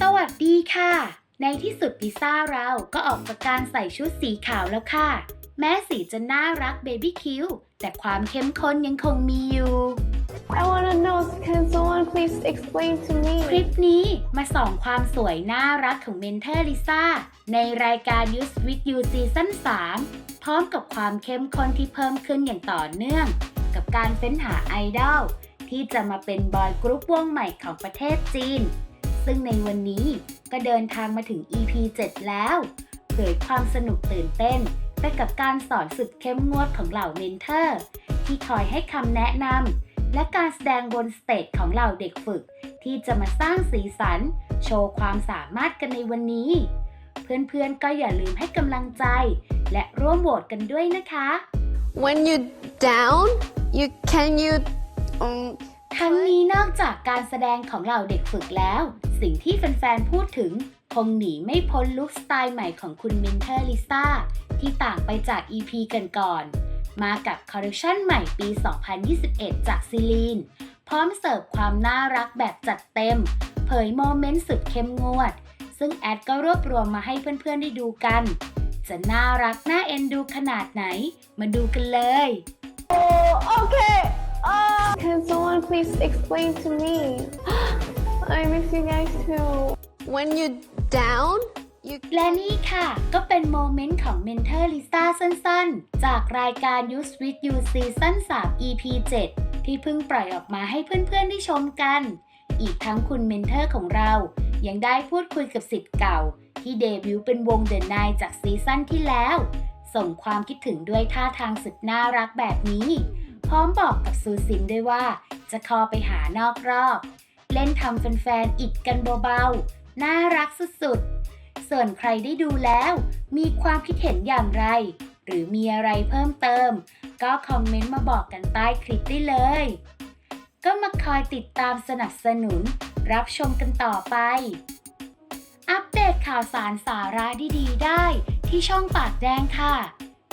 สวัสดีค่ะ ในที่สุดลิซ่าเราก็ออกจากการใส่ชุดสีขาวแล้วค่ะ แม้สีจะน่ารักเบบี้คิวแต่ความเข้มข้นยังคงมีอยู่ I wanna know, can someone please explain to คลิ me? ปนี้มาส่องความสวยน่ารักของเมนเทอร์ลิซ่าในรายการ Use with You ซีซั่น3พร้อมกับความเข้มข้นที่เพิ่มขึ้นอย่างต่อเนื่อง กับการเฟ้นหาไอดอลที่จะมาเป็นบอยกรุ๊ปวงใหม่ของประเทศจีน ซึ่งในวันนี้ก็เดินทางมาถึง EP 7 แล้วเผยความสนุกตื่นเต้น ไปกับการสอนสุดเข้มงวดของเหล่าเมนเทอร์ ที่คอยให้คำแนะนำและการแสดงบนสเตจของเหล่าเด็กฝึก ที่จะมาสร้างสีสัน โชว์ความสามารถกันในวันนี้ เพื่อนๆก็อย่าลืมให้กำลังใจ และร่วมโหวตกันด้วยนะคะ When you down, you can you um ทั้งนี้นอกจากการแสดงของเหล่าเด็กฝึกแล้ว สิ่งที่แฟนๆ พูดถึง คงหนีไม่พ้นลุคสไตล์ใหม่ของคุณมินเทอร์ลิซ่า ที่ต่างไปจาก EP กันก่อนๆมากับคอลเลคชันใหม่ปี 2021 จากซิลีน พร้อมเสิร์ฟความน่ารักแบบจัดเต็ม เผยโมเมนต์สุดเข้มงวด ซึ่งแอดก็รวบรวมมาให้เพื่อนๆ ได้ดูกัน จะน่ารักน่าเอ็นดูขนาดไหน มาดูกันเลย Oh, okay. Uh, can someone please explain to me? I miss you guys too. When you down, you และนี่ค่ะ ก็เป็นโมเมนต์ของเมนเทอร์ลิซ่าสั้นๆ จากรายการ Use with You ซีซั่น3 EP 7 ที่เพิ่งปล่อยออกมาให้เพื่อนๆ ได้ชมกัน อีกทั้งคุณเมนเทอร์ของเรา ยังได้พูดคุยกับสิทธิ์เก่า ที่เดบิวต์เป็นวงเด e n น i จากซีซั่นที่แล้ว ส่งความคิดถึงด้วยท่าทางสุดน่ารักแบบนี้ พร้อมบอกกับซูซินด้วยว่า จะคอไปหานอกรอบ เล่นทำแฟนๆอิดกันเบาๆ น่ารักสุดๆ ส่วนใครได้ดูแล้ว มีความคิดเห็นอย่างไร หรือมีอะไรเพิ่มเติม ก็คอมเมนต์มาบอกกันใต้คลิปได้เลย ก็มาคอยติดตามสนับสนุน รับชมกันต่อไป อัปเดตข่าวสารสาระดีๆ ได้ที่ช่องปากแดงค่ะ